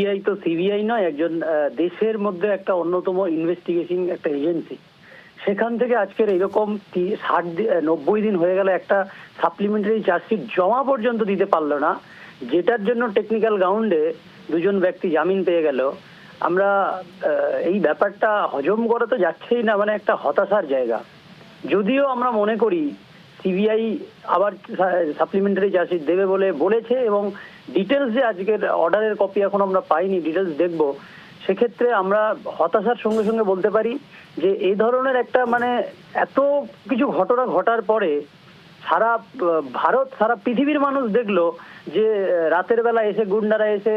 CBI তো CBI নয়, একজন দেশের মধ্যে একটা অন্যতম ইনভেস্টিগেশন একটা এজেন্সি সেখান থেকে আজকের এরকম ষাট নব্বই দিন হয়ে গেল একটা সাপ্লিমেন্টারি চার্জশিট জমা পর্যন্ত দিতে পারল না, যেটার জন্য টেকনিক্যাল গ্রাউন্ডে দুজন ব্যক্তি জামিন পেয়ে গেল। আমরা এই ব্যাপারটা হজম করা তো যাচ্ছেই না মানে একটা হতাশার জায়গা। যদিও আমরা মনে করি সিবিআই আবার সাপ্লিমেন্টারি চার্জশিট দেবে বলে বলেছে এবং ডিটেলস যে আজকের অর্ডারের কপি এখন আমরা পাইনি ডিটেলস দেখব। সেক্ষেত্রে আমরা হতাশার সঙ্গে সঙ্গে বলতে পারি যে এই ধরনের একটা মানে এত কিছু ঘটনা ঘটার পরে সারা, ভারত, সারা পৃথিবীর মানুষ দেখল যে, রাতের বেলা এসে গুন্ডারা এসে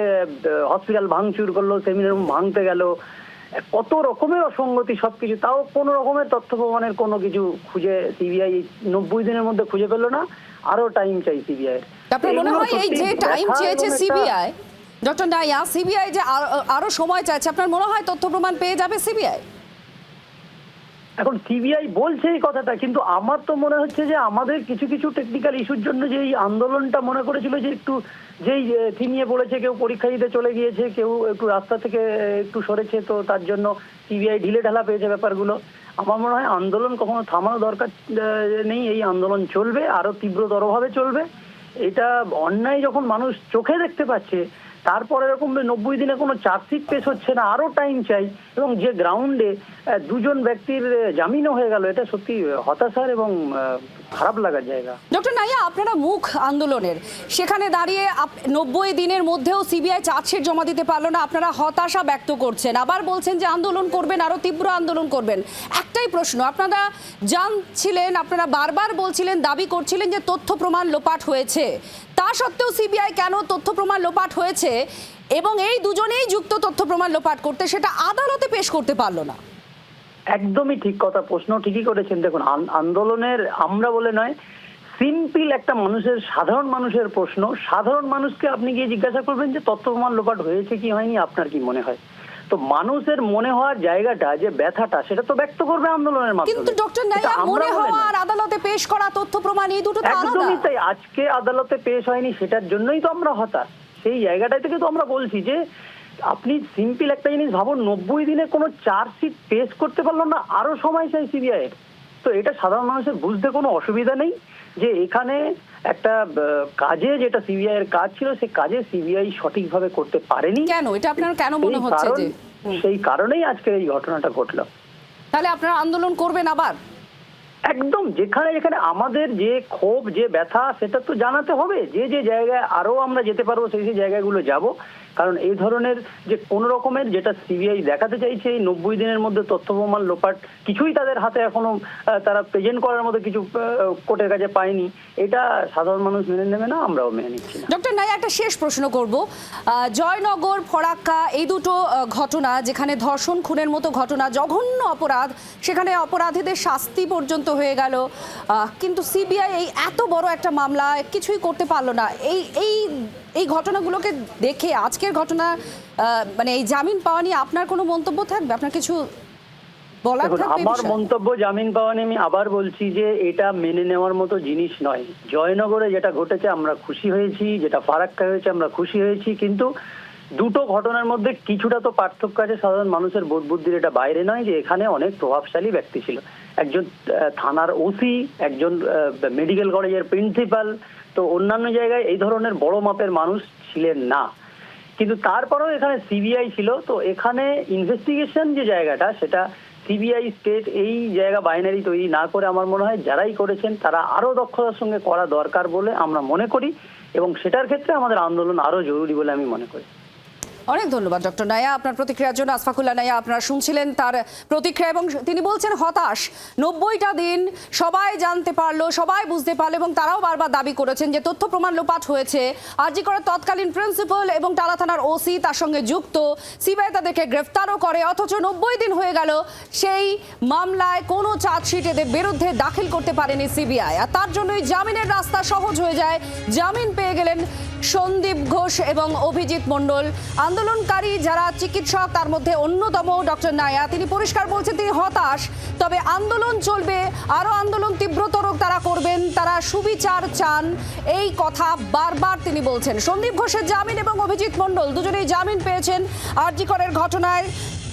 হসপিটাল ভাঙচুর করল সেমিনার ভাঙতে গেল। কত রকমের অসঙ্গতি সবকিছু তাও কোনো রকমের তথ্য প্রমাণের কোনো কিছু খুঁজে সিবিআই নব্বই দিনের মধ্যে খুঁজে পেল না আরও টাইম চাই সিবিআই আপনার মনে হয় এই যে টাইম চেয়েছে সিবিআই ডক্টর নাইয়া সিবিআই যে আরো- আরও সময় চাইছে আপনার মনে হয় তথ্য প্রমাণ পেয়ে যাবে সিবিআই এখন সিবিআই বলছে এই কথাটা, কিন্তু আমার তো মনে হচ্ছে যে আমাদের কিছু কিছু টেকনিক্যাল ইস্যুর জন্য যে এই আন্দোলনটা মনে করেছিল যে একটু, যেই থিমিয়ে পড়েছে, কেউ পরীক্ষা দিতে চলে গিয়েছে, কেউ একটু রাস্তা থেকে একটু সরেছে, তো তার জন্য সিবিআই ঢিলে ঢালা পেয়েছে ব্যাপারগুলো। আমার মনে হয় আন্দোলন কখনো থামানো দরকার নেই, এই আন্দোলন চলবে আরও তীব্রতরভাবে চলবে। এটা অন্যায় যখন মানুষ চোখে দেখতে পাচ্ছে তারপরে এরকম নব্বই দিনে কোনো চার্জশিট পেশ হচ্ছে না, আরও টাইম চাই। এবং যে গ্রাউন্ডে দুজন ব্যক্তির জামিনও হয়ে গেল, এটা সত্যি হতাশার এবং খারাপ লাগার জায়গা। ডক্টর নাইয়া, আপনারা মুখ আন্দোলনের। সেখানে দাঁড়িয়ে নব্বই দিনের মধ্যেও সিবিআই চার্জশিট জমা দিতে পারল না, আপনারা হতাশা ব্যক্ত করছেন। আবার বলছেন যে আন্দোলন করবেন, আরও তীব্র আন্দোলন করবেন। একটাই প্রশ্ন, আপনারা জানছিলেন, আপনারা বারবার বলছিলেন, দাবি করছিলেন যে তথ্য প্রমাণ লোপাট হয়েছে। তা সত্ত্বেও সিবিআই কেন তথ্য প্রমাণ লোপাট হয়েছে এবং এই দুজনেই যুক্ত তথ্য প্রমাণ লোপাট করতে সেটা আদালতে পেশ করতে পারল না? একদমই ঠিক কথা, প্রশ্ন ঠিকই করেছেন। দেখুন আন্দোলনের আমরা বলে নয়, সিম্পল একটা মানুষের, সাধারণ মানুষের প্রশ্ন। সাধারণ মানুষকে আপনি গিয়ে জিজ্ঞাসা করবেন যে তথ্য প্রমাণ লোপাট হয়েছে কি হয়নি? আপনার কি মনে হয়? তো মানুষের মনে হওয়ার জায়গাটা যে ব্যথাটা সেটা তো ব্যক্ত করবে আন্দোলনের মাধ্যমে। কিন্তু ডক্টর নাইয়া মনে বলে হওয়া আর আদালতে পেশ করা তথ্য প্রমাণ এই দুটো তো আলাদা। একদমই তাই। আজকে আদালতে পেশ হয়নি সেটার জন্যই তো আমরা হতাশ। সেই জায়গাটাই থেকে তো আমরা বলছি যে আপনি সিম্পল একটা জিনিস ভাবুন নব্বই দিনে কোনো চার্জশিট পেশ করতে পারল না আরও সময় চাই সিবিআই এর তো এটা সাধারণ মানুষের বুঝতে কোনো অসুবিধা নেই যে এখানে একটা কাজে যেটা সিবিআই এর কাজ ছিল সেই কাজে সিবিআই সঠিকভাবে করতে পারেনি। কেন? এটা আপনার কেন মনে হচ্ছে যে? সেই কারণেই আজকের এই ঘটনাটা ঘটলো। তাহলে আপনারা আন্দোলন করবেন আবার? একদম যেখানে যেখানে আমাদের যে ক্ষোভ যে ব্যথা সেটা তো জানাতে হবে। যে যে জায়গায় আরও আমরা যেতে পারব সেই সেই জায়গাগুলো যাব। কারণ এই ধরনের যে কোন রকমের যেটা সিবিআই দেখাতে চাইছে, এই নব্বই দিনের মধ্যে তথ্য প্রমাণ লোপাট, কিছুই তাদের হাতে এখনও তারা প্রেজেন্ট করার মতো কিছু কোর্টের কাছে পায়নি। এটা সাধারণ মানুষ মেনে নেবে না, আমরাও মেনে নিচ্ছি ডক্টর নাই একটা শেষ প্রশ্ন করব। জয়নগর, ফরাক্কা, এই দুটো ঘটনা, যেখানে ধর্ষণ খুনের মতো ঘটনা, জঘন্য অপরাধ, সেখানে অপরাধীদের শাস্তি পর্যন্ত হয়ে গেল। কিন্তু সিবিআই এই এত বড় একটা মামলা কিছুই করতে পারল না। এই এই এই ঘটনাগুলোকে দেখে আজকের ঘটনা মানে এই জামিন পাওয়া নিয়ে আপনার কোনো মন্তব্য থাকবে? আপনার কিছু আমার মন্তব্য জামিন পাওয়া নিয়ে আমি আবার বলছি যে এটা মেনে নেওয়ার মতো জিনিস নয়। জয়নগরে যেটা ঘটেছে আমরা খুশি হয়েছি যেটা ফারাক্কা হয়েছে আমরা খুশি হয়েছি কিন্তু দুটো ঘটনার মধ্যে কিছুটা তো পার্থক্য আছে। সাধারণ মানুষের বোধ বুদ্ধির এটা বাইরে নয় যে এখানে অনেক প্রভাবশালী ব্যক্তি ছিল। একজন থানার ওসি একজন মেডিকেল কলেজের প্রিন্সিপাল তো অন্যান্য জায়গায় এই ধরনের বড় মাপের মানুষ ছিলেন না। কিন্তু তারপরেও এখানে সিবিআই ছিল। তো এখানে ইনভেস্টিগেশন যে জায়গাটা, সেটা সিবিআই স্টেট এই জায়গা বাইনারি তৈরি না করে আমার মনে হয় যারাই করেছেন, তারা আরও দক্ষতার সঙ্গে করা দরকার বলে আমরা মনে করি এবং সেটার ক্ষেত্রে আমাদের আন্দোলন আরও জরুরি বলে আমি মনে করি। অনেক ধন্যবাদ, ডক্টর নায়া। আপনার প্রতিক্রিয়ার জন্য আসফাকুল্লা নায়া, আপনারা শুনছিলেন তার প্রতিক্রিয়া এবং তিনি বলছেন, হতাশ। নব্বইটা দিন সবাই জানতে পারল, সবাই বুঝতে পারল এবং তারাও বারবার দাবি করেছেন যে তথ্য প্রমাণ লোপাট হয়েছে। আরজি করে তৎকালীন প্রিন্সিপাল এবং টালা থানার ওসি তার সঙ্গে যুক্ত। সিবিআই তাদেরকে গ্রেফতারও করে, অথচ নব্বই দিন হয়ে গেল, সেই মামলায় কোনো চার্জশিট এদের বিরুদ্ধে দাখিল করতে পারেনি সিবিআই। আর তার জন্যই জামিনের রাস্তা সহজ হয়ে যায়। জামিন পেয়ে গেলেন সন্দীপ ঘোষ এবং অভিজিৎ মণ্ডল। আন্দোলনকারী যারা চিকিৎসক, তার মধ্যে অন্যতম ডক্টর নায়া। তিনি পরিষ্কার বলছেন তিনি হতাশ, তবে আন্দোলন চলবে, আরও আন্দোলন তীব্রতর তারা করবেন, তারা সুবিচার চান। এই কথা বারবার তিনি বলছেন। সন্দীপ ঘোষের জামিন এবং অভিজিৎ মণ্ডল দুজনেই জামিন পেয়েছেন আরজিকরের ঘটনায়।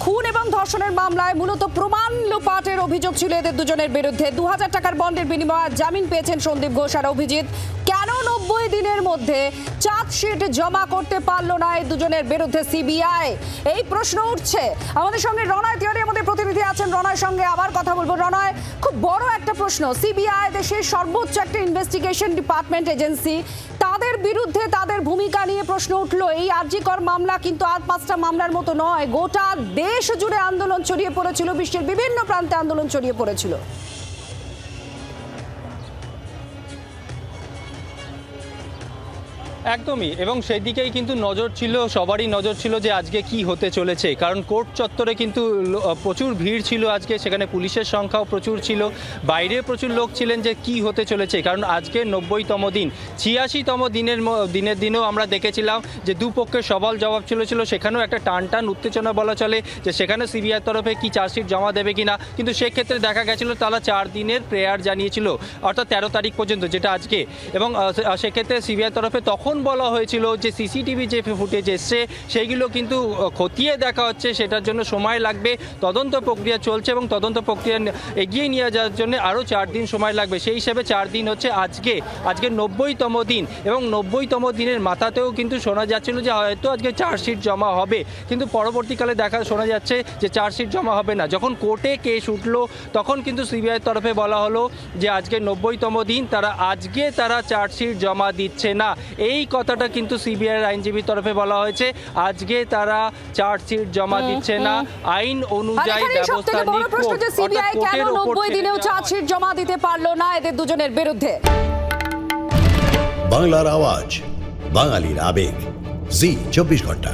খুন এবং ধর্ষণের মামলায় মূলত প্রমাণ লোপাটের অভিযোগ ছিল এদের দুজনের বিরুদ্ধে। দু হাজার টাকার বন্ডের বিনিময়ে জামিন পেয়েছেন সন্দীপ ঘোষ আর অভিজিৎ। কেন নব্বই দিনের মধ্যে চার্জশিট জমা করতে পারল না এই দুজনের বিরুদ্ধে সিবিআই। এই প্রশ্ন উঠছে। আমাদের সঙ্গে রনয় তিওয়ারি আমাদের প্রতিনিধি আছেন। রনয়ের সঙ্গে আবার কথা বলব। রনয় খুব বড় একটা প্রশ্ন। সিবিআই দেশের সর্বোচ্চ একটা ইনভেস্টিগেশন ডিপার্টমেন্ট এজেন্সি তাদের বিরুদ্ধে তাদের ভূমিকা নিয়ে প্রশ্ন উঠল। এই আরজিকর মামলা কিন্তু আর পাঁচটা মামলার মতো নয়। গোটা দেশ জুড়ে আন্দোলন ছড়িয়ে পড়েছিল। বিশ্বের বিভিন্ন প্রান্তে আন্দোলন ছড়িয়ে পড়েছিল। একদমই, এবং সেই দিকেই কিন্তু নজর ছিল, সবারই নজর ছিল যে আজকে কি হতে চলেছে। কারণ কোর্ট চত্বরে কিন্তু প্রচুর ভিড় ছিল আজকে, সেখানে পুলিশের সংখ্যাও প্রচুর ছিল। বাইরে প্রচুর লোক ছিলেন যে কি হতে চলেছে, কারণ আজকে নব্বইতম দিন। ছিয়াশিতম দিনের দিনের দিনেও আমরা দেখেছিলাম যে দুপক্ষের সবল জবাব ছিল ছিল সেখানেও একটা টান টান উত্তেজনা বলা চলে যে সেখানে সিবিআই তরফে কি চার্জশিট জমা দেবে কিনা। কিন্তু সেক্ষেত্রে দেখা গেছিল, তারা চার দিনের প্রেয়ার জানিয়েছিল, অর্থাৎ তেরো তারিখ পর্যন্ত, যেটা আজকে। এবং সেক্ষেত্রে সিবিআই তরফে তখন বলা হয়েছিল যে সিসিটিভি যে ফুটেজ এসছে, সেইগুলো কিন্তু খতিয়ে দেখা হচ্ছে, সেটার জন্য সময় লাগবে, তদন্ত প্রক্রিয়া চলছে এবং তদন্ত প্রক্রিয়া এগিয়ে নিয়ে যাওয়ার জন্য আরও চার দিন সময় লাগবে। সেই হিসেবে চার দিন হচ্ছে আজকে আজকে নব্বইতম দিন এবং নব্বইতম দিনের মাথাতেও কিন্তু শোনা যাচ্ছিল যে হয়তো আজকে চার্জশিট জমা হবে। কিন্তু পরবর্তীকালে দেখা শোনা যাচ্ছে যে চার্জশিট জমা হবে না। যখন কোর্টে কেস উঠল, তখন কিন্তু সিবিআইয়ের তরফে বলা হলো যে আজকে নব্বইতম দিন, তারা আজকে তারা চার্জশিট জমা দিচ্ছে না। এই কথাটা কিন্তু সিবিআই আইনজীবীর তরফে বলা হয়েছে। আজকে তারা চার্জশিট জমা দিচ্ছে না। আইন অনুযায়ী ব্যবস্থা নিক সিবিআই কেন কোর্টের ওপর নব্বই ছেড়ে দিনেও চার্জশিট জমা দিতে পারল না এদের দুজনের বিরুদ্ধে? বাংলার আওয়াজ বাঙালির আবেগ। জি চব্বিশ ঘণ্টা।